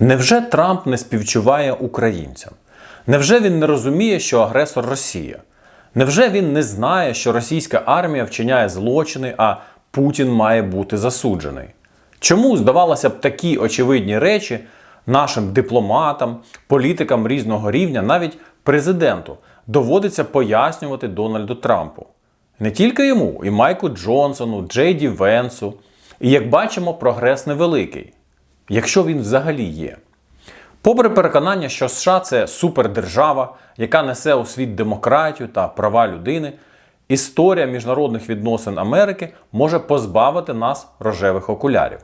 Невже Трамп не співчуває українцям? Невже він не розуміє, що агресор Росія? Невже він не знає, що російська армія вчиняє злочини, а Путін має бути засуджений? Чому, здавалося б, такі очевидні речі нашим дипломатам, політикам різного рівня, навіть президенту, доводиться пояснювати Дональду Трампу? Не тільки йому, і Майку Джонсону, Джей Ді Венсу. І як бачимо, прогрес невеликий, якщо він взагалі є. Попри переконання, що США це супердержава, яка несе у світ демократію та права людини, історія міжнародних відносин Америки може позбавити нас рожевих окулярів.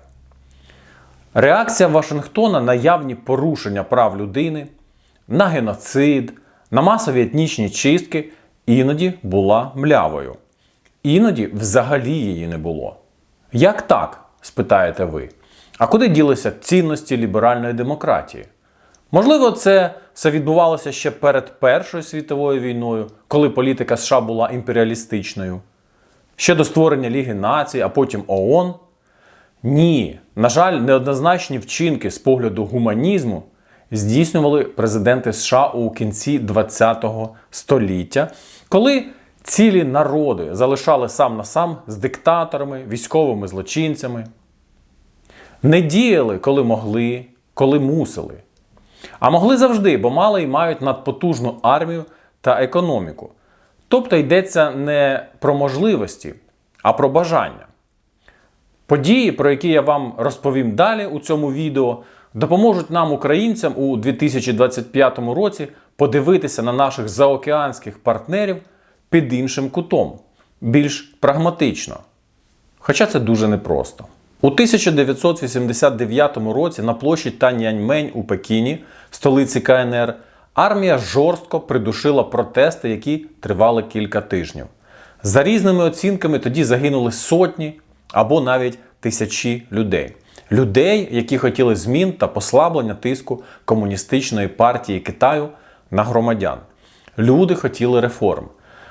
Реакція Вашингтона на явні порушення прав людини, на геноцид, на масові етнічні чистки іноді була млявою. Іноді взагалі її не було. Як так? спитаєте ви. А куди ділися цінності ліберальної демократії? Можливо, це все відбувалося ще перед Першою світовою війною, коли політика США була імперіалістичною, ще до створення Ліги націй, а потім ООН. Ні, на жаль, неоднозначні вчинки з погляду гуманізму здійснювали президенти США у кінці ХХ століття, коли цілі народи залишали сам на сам з диктаторами, військовими злочинцями. Не діяли, коли могли, коли мусили. А могли завжди, бо мали і мають надпотужну армію та економіку. Тобто йдеться не про можливості, а про бажання. Події, про які я вам розповім далі у цьому відео, допоможуть нам, українцям, у 2025 році подивитися на наших заокеанських партнерів під іншим кутом, більш прагматично. Хоча це дуже непросто. У 1989 році на площі Таньяньмень у Пекіні, столиці КНР, армія жорстко придушила протести, які тривали кілька тижнів. За різними оцінками тоді загинули сотні або навіть тисячі людей. Людей, які хотіли змін та послаблення тиску комуністичної партії Китаю на громадян. Люди хотіли реформ.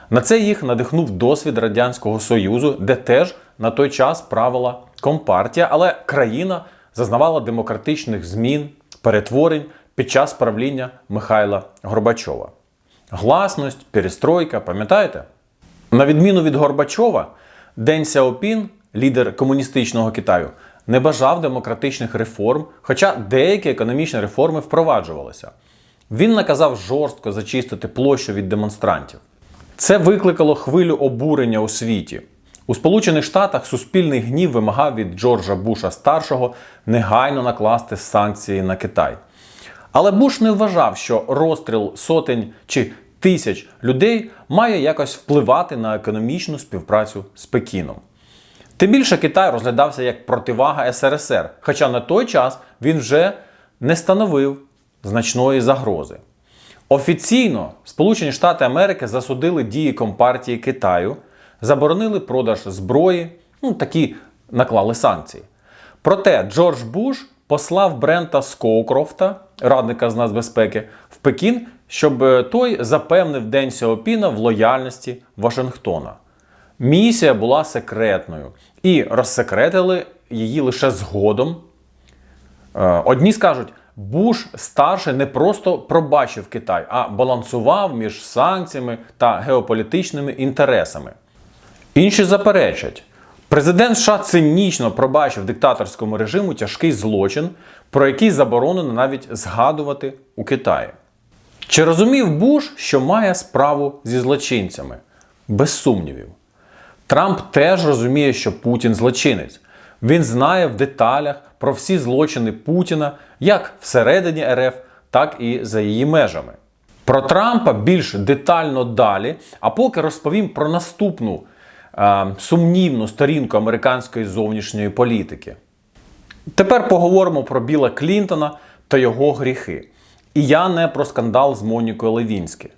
На це їх надихнув досвід Радянського Союзу, де теж на той час правила компартія, але країна зазнавала демократичних змін, перетворень під час правління Михайла Горбачова. Гласність, перестройка, пам'ятаєте? На відміну від Горбачова, День Сяопін, лідер комуністичного Китаю, не бажав демократичних реформ, хоча деякі економічні реформи впроваджувалися. Він наказав жорстко зачистити площу від демонстрантів. Це викликало хвилю обурення у світі. У Сполучених Штатах суспільний гнів вимагав від Джорджа Буша старшого негайно накласти санкції на Китай. Але Буш не вважав, що розстріл сотень чи тисяч людей має якось впливати на економічну співпрацю з Пекіном. Тим більше Китай розглядався як противага СРСР, хоча на той час він вже не становив значної загрози. Офіційно Сполучені Штати Америки засудили дії Компартії Китаю, заборонили продаж зброї, ну такі наклали санкції. Проте Джордж Буш послав Брента Скоукрофта, радника з нацбезпеки, в Пекін, щоб е, той запевнив День Сяопіна в лояльності Вашингтона. Місія була секретною і розсекретили її лише згодом. Е, Одні скажуть, Буш старший не просто пробачив Китай, а балансував між санкціями та геополітичними інтересами. Інші заперечать, президент США цинічно пробачив диктаторському режиму тяжкий злочин, про який заборонено навіть згадувати у Китаї. Чи розумів Буш, що має справу зі злочинцями? Без сумнівів. Трамп теж розуміє, що Путін злочинець. Він знає в деталях про всі злочини Путіна як всередині РФ, так і за її межами. Про Трампа більш детально далі, а поки розповім про наступну сумнівну сторінку американської зовнішньої політики. Тепер поговоримо про Біла Клінтона та його гріхи. І я не про скандал з Монікою Левінські.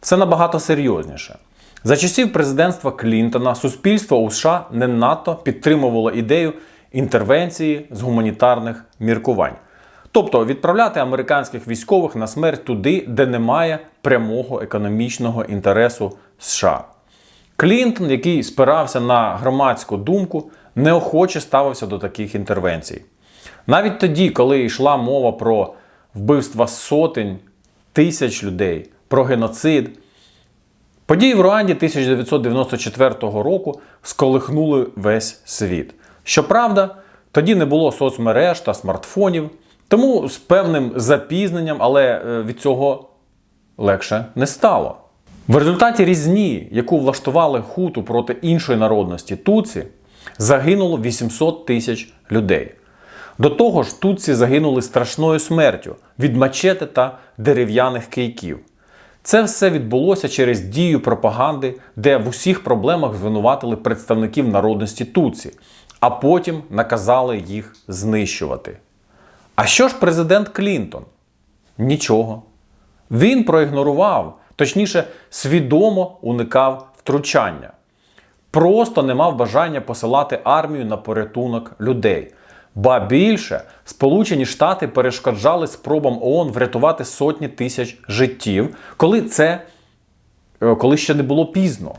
Все набагато серйозніше. За часів президентства Клінтона суспільство у США не надто підтримувало ідею інтервенції з гуманітарних міркувань. Тобто відправляти американських військових на смерть туди, де немає прямого економічного інтересу США. Клінтон, який спирався на громадську думку, неохоче ставився до таких інтервенцій. Навіть тоді, коли йшла мова про вбивства сотень тисяч людей, про геноцид, події в Руанді 1994 року сколихнули весь світ. Щоправда, тоді не було соцмереж та смартфонів, тому з певним запізненням, але е, від цього легше не стало. В результаті різні, яку влаштували хуту проти іншої народності Туці, загинуло 800 тисяч людей. До того ж, тутці загинули страшною смертю від мачети та дерев'яних кийків. Це все відбулося через дію пропаганди, де в усіх проблемах звинуватили представників народності Туці, а потім наказали їх знищувати. А що ж президент Клінтон? Нічого. Він проігнорував, точніше, свідомо уникав втручання. Просто не мав бажання посилати армію на порятунок людей. Ба більше, Сполучені Штати перешкоджали спробам ООН врятувати сотні тисяч життів, коли це е, коли ще не було пізно.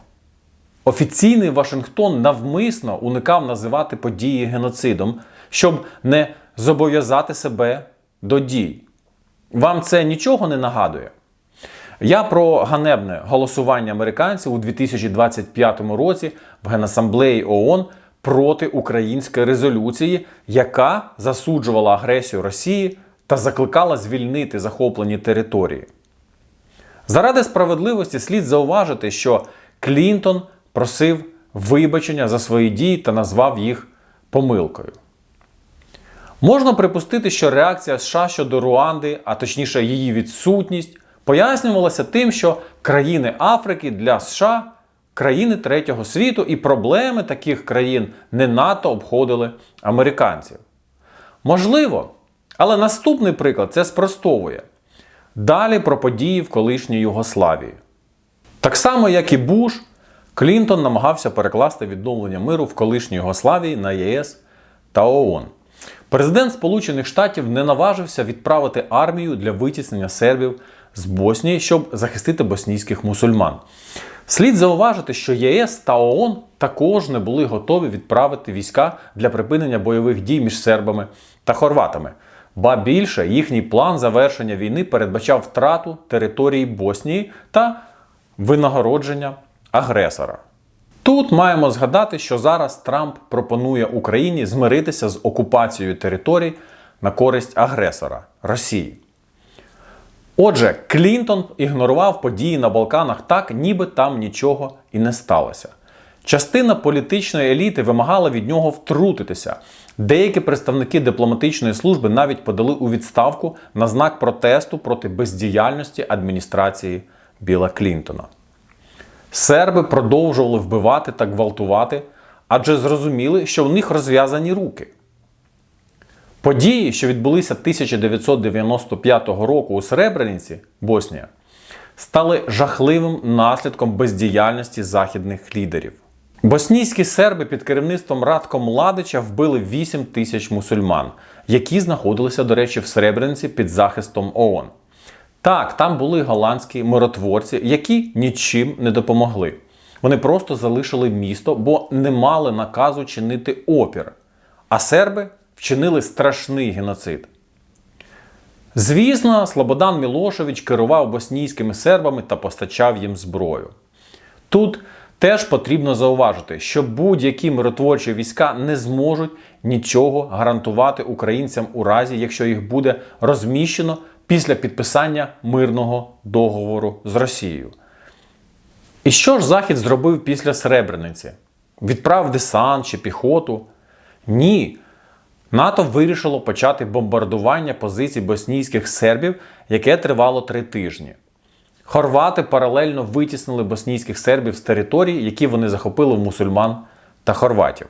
Офіційний Вашингтон навмисно уникав називати події геноцидом, щоб не зобов'язати себе до дій. Вам це нічого не нагадує? Я про ганебне голосування американців у 2025 році в Генасамблеї ООН проти української резолюції, яка засуджувала агресію Росії та закликала звільнити захоплені території. Заради справедливості слід зауважити, що Клінтон просив вибачення за свої дії та назвав їх помилкою. Можна припустити, що реакція США щодо Руанди, а точніше її відсутність, пояснювалася тим, що країни Африки для США країни третього світу, і проблеми таких країн не НАТО обходили американців. Можливо, але наступний приклад це спростовує. Далі про події в колишній Югославії. Так само, як і Буш, Клінтон намагався перекласти відновлення миру в колишній Югославії на ЄС та ООН. Президент Сполучених Штатів не наважився відправити армію для витіснення сербів з Боснії, щоб захистити боснійських мусульман. Слід зауважити, що ЄС та ООН також не були готові відправити війська для припинення бойових дій між сербами та хорватами. Ба більше їхній план завершення війни передбачав втрату території Боснії та винагородження агресора. Тут маємо згадати, що зараз Трамп пропонує Україні змиритися з окупацією територій на користь агресора Росії. Отже, Клінтон ігнорував події на Балканах так, ніби там нічого і не сталося. Частина політичної еліти вимагала від нього втрутитися. Деякі представники дипломатичної служби навіть подали у відставку на знак протесту проти бездіяльності адміністрації Біла Клінтона. Серби продовжували вбивати та гвалтувати, адже зрозуміли, що в них розв'язані руки. Події, що відбулися 1995 року у Сребрениці, Боснія, стали жахливим наслідком бездіяльності західних лідерів. Боснійські серби під керівництвом Радко Младича вбили 8 тисяч мусульман, які знаходилися, до речі, в Сребрениці під захистом ООН. Так, там були голландські миротворці, які нічим не допомогли. Вони просто залишили місто, бо не мали наказу чинити опір. А серби вчинили страшний геноцид. Звісно, Слободан Мілошевич керував боснійськими сербами та постачав їм зброю. Тут теж потрібно зауважити, що будь-які миротворчі війська не зможуть нічого гарантувати українцям у разі, якщо їх буде розміщено після підписання мирного договору з Росією. І що ж Захід зробив після Сребрениці? Відправ десант чи піхоту? Ні. НАТО вирішило почати бомбардування позицій боснійських сербів, яке тривало три тижні. Хорвати паралельно витіснили боснійських сербів з територій, які вони захопили в мусульман та хорватів.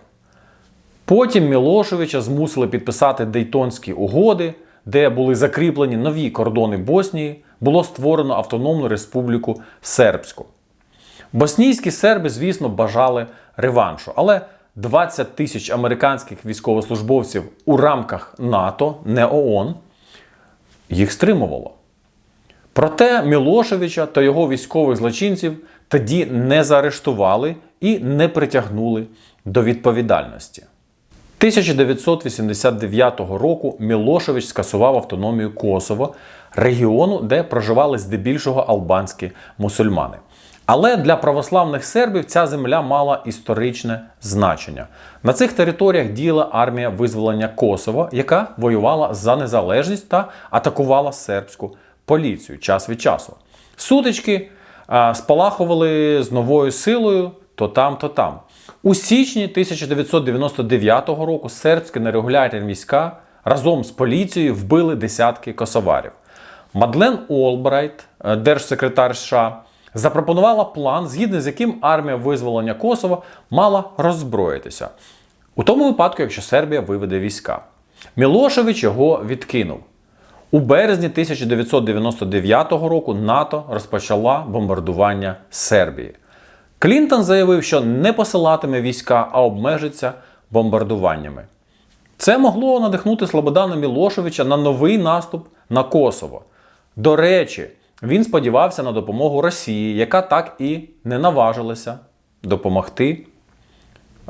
Потім Мілошевича змусили підписати Дейтонські угоди, де були закріплені нові кордони Боснії, було створено Автономну Республіку Сербську. Боснійські серби, звісно, бажали реваншу, але 20 тисяч американських військовослужбовців у рамках НАТО, не ООН, їх стримувало. Проте Мілошевича та його військових злочинців тоді не заарештували і не притягнули до відповідальності. 1989 року Мілошевич скасував автономію Косово, регіону, де проживали здебільшого албанські мусульмани. Але для православних сербів ця земля мала історичне значення. На цих територіях діяла армія визволення Косово, яка воювала за незалежність та атакувала сербську поліцію час від часу. Сутички спалахували з новою силою то там, то там. У січні 1999 року сербські нерегулярні війська разом з поліцією вбили десятки косоварів. Мадлен Олбрайт, е, держсекретар США, запропонувала план, згідно з яким армія визволення Косова мала роззброїтися. У тому випадку, якщо Сербія виведе війська. Мілошевич його відкинув. У березні 1999 року НАТО розпочала бомбардування Сербії. Клінтон заявив, що не посилатиме війська, а обмежиться бомбардуваннями. Це могло надихнути Слободана Мілошевича на новий наступ на Косово. До речі, він сподівався на допомогу Росії, яка так і не наважилася допомогти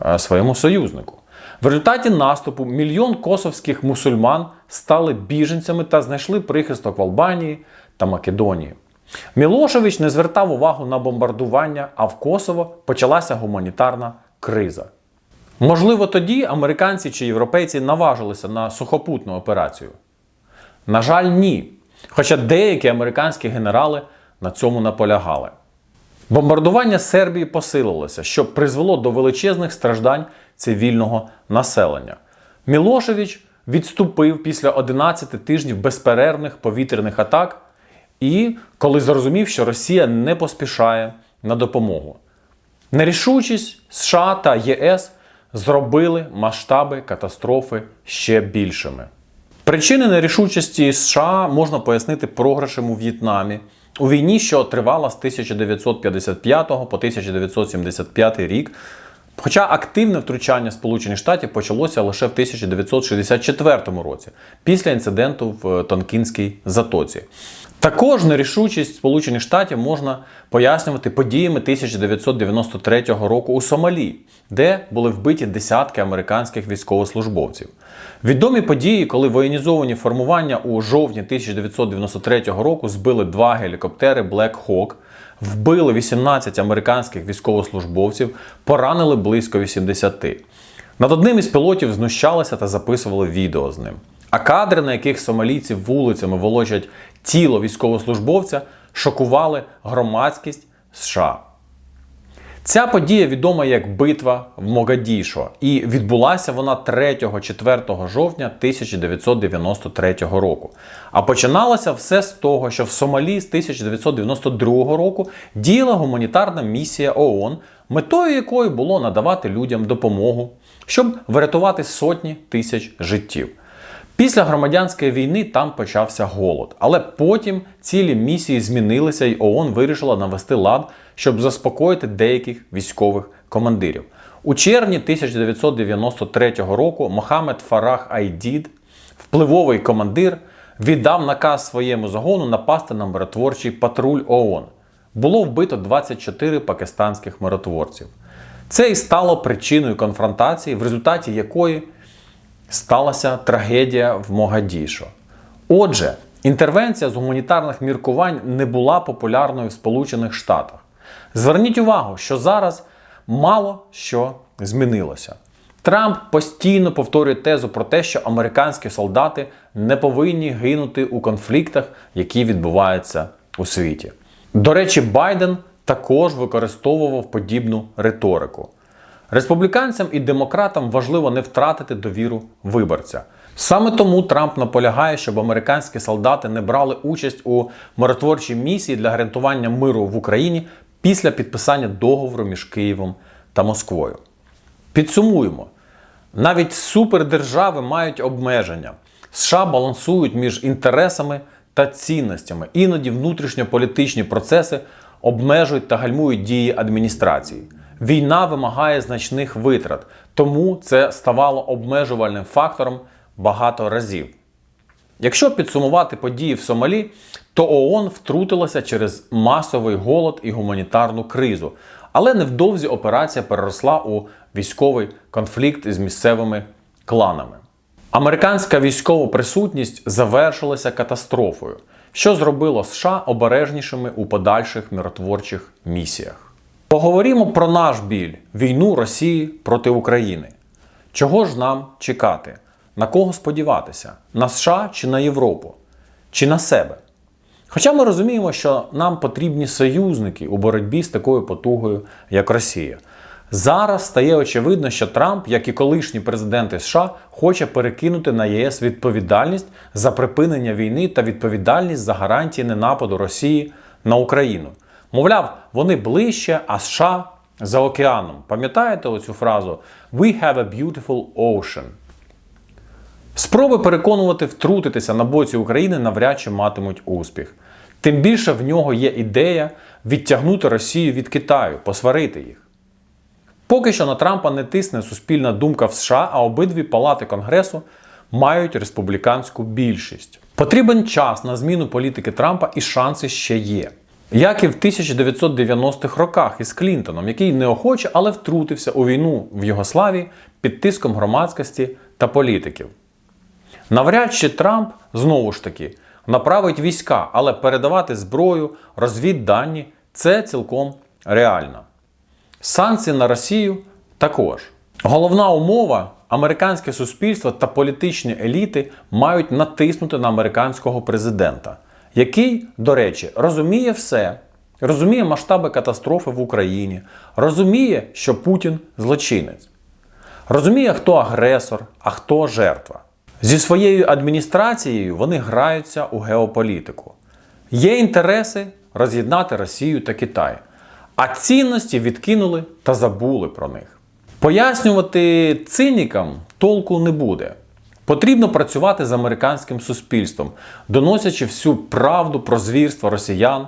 е, своєму союзнику. В результаті наступу мільйон косовських мусульман стали біженцями та знайшли прихисток в Албанії та Македонії. Мілошевич не звертав увагу на бомбардування, а в Косово почалася гуманітарна криза. Можливо, тоді американці чи європейці наважилися на сухопутну операцію. На жаль, ні. Хоча деякі американські генерали на цьому наполягали. Бомбардування Сербії посилилося, що призвело до величезних страждань цивільного населення. Мілошевич відступив після 11 тижнів безперервних повітряних атак і коли зрозумів, що Росія не поспішає на допомогу. Нерішучість США та ЄС зробили масштаби катастрофи ще більшими. Причини нерішучості США можна пояснити програшем у В'єтнамі у війні, що тривала з 1955 по 1975 рік. Хоча активне втручання Сполучених Штатів почалося лише в 1964 році, після інциденту в Тонкінській затоці. Також нерішучість Сполучених Штатів можна пояснювати подіями 1993 року у Сомалі, де були вбиті десятки американських військовослужбовців. Відомі події, коли воєнізовані формування у жовтні 1993 року збили два гелікоптери Black Hawk, вбили 18 американських військовослужбовців, поранили близько 80. Над одним із пілотів знущалися та записували відео з ним. А кадри, на яких сомалійці вулицями волочать тіло військовослужбовця, шокували громадськість США. Ця подія відома як битва в Могадішо, і відбулася вона 3-4 жовтня 1993 року. А починалося все з того, що в Сомалі з 1992 року діяла гуманітарна місія ООН, метою якої було надавати людям допомогу, щоб врятувати сотні тисяч життів. Після громадянської війни там почався голод, але потім цілі місії змінилися, і ООН вирішила навести лад, щоб заспокоїти деяких військових командирів. У червні 1993 року Мохамед Фарах Айдід, впливовий командир, віддав наказ своєму загону напасти на миротворчий патруль ООН. Було вбито 24 пакистанських миротворців. Це і стало причиною конфронтації, в результаті якої сталася трагедія в Могадішо. Отже, інтервенція з гуманітарних міркувань не була популярною в Сполучених Штатах. Зверніть увагу, що зараз мало що змінилося. Трамп постійно повторює тезу про те, що американські солдати не повинні гинути у конфліктах, які відбуваються у світі. До речі, Байден також використовував подібну риторику. Республіканцям і демократам важливо не втратити довіру виборця. Саме тому Трамп наполягає, щоб американські солдати не брали участь у миротворчій місії для гарантування миру в Україні після підписання договору між Києвом та Москвою. Підсумуємо: навіть супердержави мають обмеження. США балансують між інтересами та цінностями. Іноді внутрішньополітичні процеси обмежують та гальмують дії адміністрації. Війна вимагає значних витрат, тому це ставало обмежувальним фактором багато разів. Якщо підсумувати події в Сомалі, то ООН втрутилася через масовий голод і гуманітарну кризу, але невдовзі операція переросла у військовий конфлікт із місцевими кланами. Американська військова присутність завершилася катастрофою, що зробило США обережнішими у подальших миротворчих місіях. Поговоримо про наш біль війну Росії проти України. Чого ж нам чекати? На кого сподіватися? На США чи на Європу? Чи на себе? Хоча ми розуміємо, що нам потрібні союзники у боротьбі з такою потугою, як Росія. Зараз стає очевидно, що Трамп, як і колишні президенти США, хоче перекинути на ЄС відповідальність за припинення війни та відповідальність за гарантії ненападу Росії на Україну. Мовляв, вони ближче, а США за океаном. Пам'ятаєте оцю фразу We have a beautiful ocean. Спроби переконувати втрутитися на боці України навряд чи матимуть успіх. Тим більше в нього є ідея відтягнути Росію від Китаю, посварити їх. Поки що на Трампа не тисне суспільна думка в США, а обидві палати Конгресу мають республіканську більшість. Потрібен час на зміну політики Трампа і шанси ще є. Як і в 1990-х роках із Клінтоном, який неохоче, але втрутився у війну в Югославії під тиском громадськості та політиків. Навряд чи Трамп знову ж таки направить війська, але передавати зброю, розвіддані це цілком реально. Санкції на Росію також. Головна умова американське суспільство та політичні еліти мають натиснути на американського президента, який, до речі, розуміє все, розуміє масштаби катастрофи в Україні, розуміє, що Путін злочинець, розуміє, хто агресор, а хто жертва. Зі своєю адміністрацією вони граються у геополітику. Є інтереси роз'єднати Росію та Китай, а цінності відкинули та забули про них. Пояснювати цинікам толку не буде. Потрібно працювати з американським суспільством, доносячи всю правду про звірства росіян,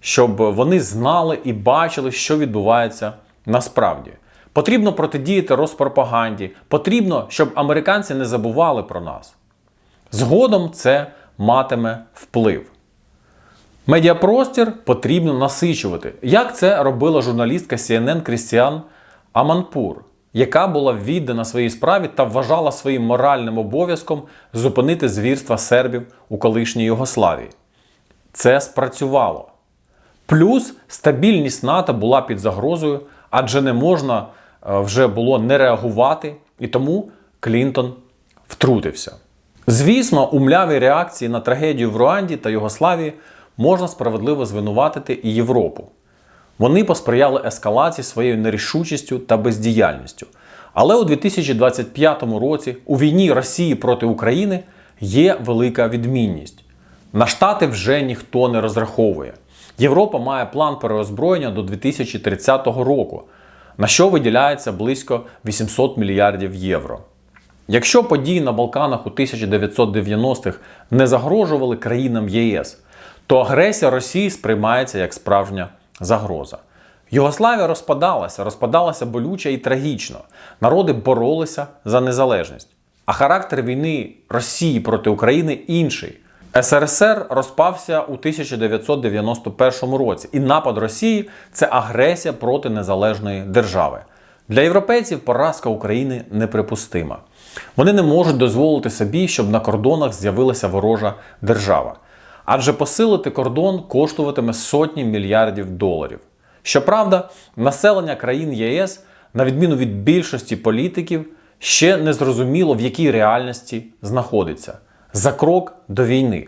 щоб вони знали і бачили, що відбувається насправді. Потрібно протидіяти розпропаганді. Потрібно, щоб американці не забували про нас. Згодом це матиме вплив. Медіапростір потрібно насичувати, як це робила журналістка CNN Крістіан Аманпур, яка була віддана своїй справі та вважала своїм моральним обов'язком зупинити звірства сербів у колишній Югославії. Це спрацювало. Плюс стабільність НАТО була під загрозою, адже не можна вже було не реагувати, і тому Клінтон втрутився. Звісно, у млявій реакції на трагедію в Руанді та Югославії можна справедливо звинуватити і Європу. Вони посприяли ескалації своєю нерішучістю та бездіяльністю. Але у 2025 році у війні Росії проти України є велика відмінність. На штати вже ніхто не розраховує. Європа має план переозброєння до 2030 року, на що виділяється близько 800 мільярдів євро. Якщо події на Балканах у 1990-х не загрожували країнам ЄС, то агресія Росії сприймається як справжня загроза. Югославія розпадалася, розпадалася болюче і трагічно. Народи боролися за незалежність. А характер війни Росії проти України інший. СРСР розпався у 1991 році, і напад Росії це агресія проти незалежної держави. Для європейців поразка України неприпустима. Вони не можуть дозволити собі, щоб на кордонах з'явилася ворожа держава. Адже посилити кордон коштуватиме сотні мільярдів доларів. Щоправда, населення країн ЄС, на відміну від більшості політиків, ще не зрозуміло, в якій реальності знаходиться за крок до війни.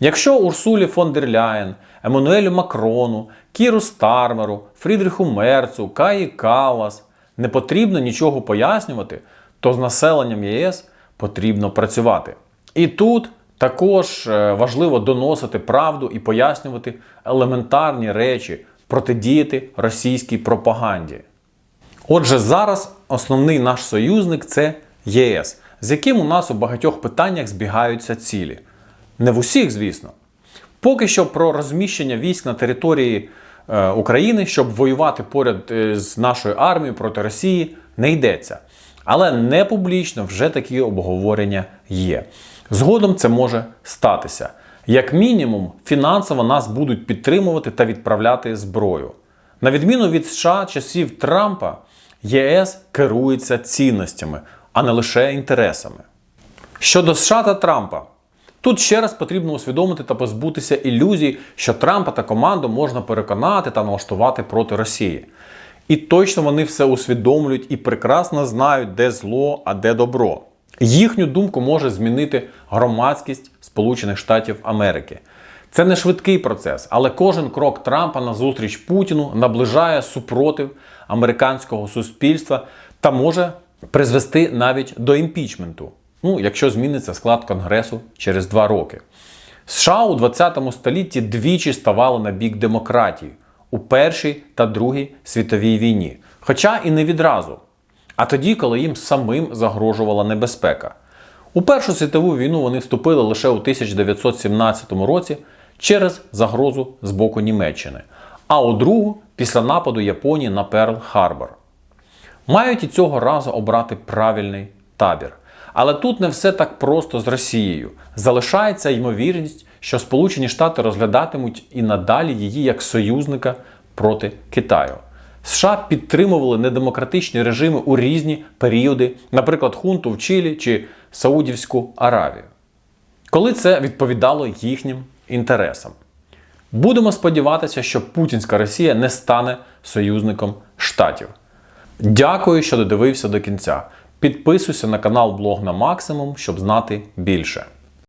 Якщо Урсулі фон дер Ляєн, Еммануелю Макрону, Кіру Стармеру, Фрідріху Мерцу, Каї Калас не потрібно нічого пояснювати, то з населенням ЄС потрібно працювати. І тут також е, важливо доносити правду і пояснювати елементарні речі, протидіяти російській пропаганді. Отже, зараз основний наш союзник це ЄС, з яким у нас у багатьох питаннях збігаються цілі. Не в усіх, звісно. Поки що про розміщення військ на території е, України, щоб воювати поряд е, з нашою армією проти Росії, не йдеться. Але не публічно вже такі обговорення є. Згодом це може статися. Як мінімум, фінансово нас будуть підтримувати та відправляти зброю. На відміну від США часів Трампа, ЄС керується цінностями, а не лише інтересами. Щодо США та Трампа, тут ще раз потрібно усвідомити та позбутися ілюзій, що Трампа та команду можна переконати та налаштувати проти Росії. І точно вони все усвідомлюють і прекрасно знають, де зло, а де добро. Їхню думку може змінити громадськість Сполучених Штатів Америки. Це не швидкий процес, але кожен крок Трампа назустріч Путіну наближає супротив американського суспільства та може призвести навіть до імпічменту. Ну, якщо зміниться склад Конгресу через два роки. США у 20 столітті двічі ставали на бік демократії у Першій та Другій світовій війні, хоча і не відразу, а тоді, коли їм самим загрожувала небезпека. У Першу світову війну вони вступили лише у 1917 році через загрозу з боку Німеччини, а у другу після нападу Японії на Перл-Харбор. Мають і цього разу обрати правильний табір. Але тут не все так просто з Росією. Залишається ймовірність, що Сполучені Штати розглядатимуть і надалі її як союзника проти Китаю. США підтримували недемократичні режими у різні періоди, наприклад, хунту в Чилі чи Саудівську Аравію, коли це відповідало їхнім інтересам. Будемо сподіватися, що путінська Росія не стане союзником штатів. Дякую, що додивився до кінця. Підписуйся на канал Блог на максимум, щоб знати більше.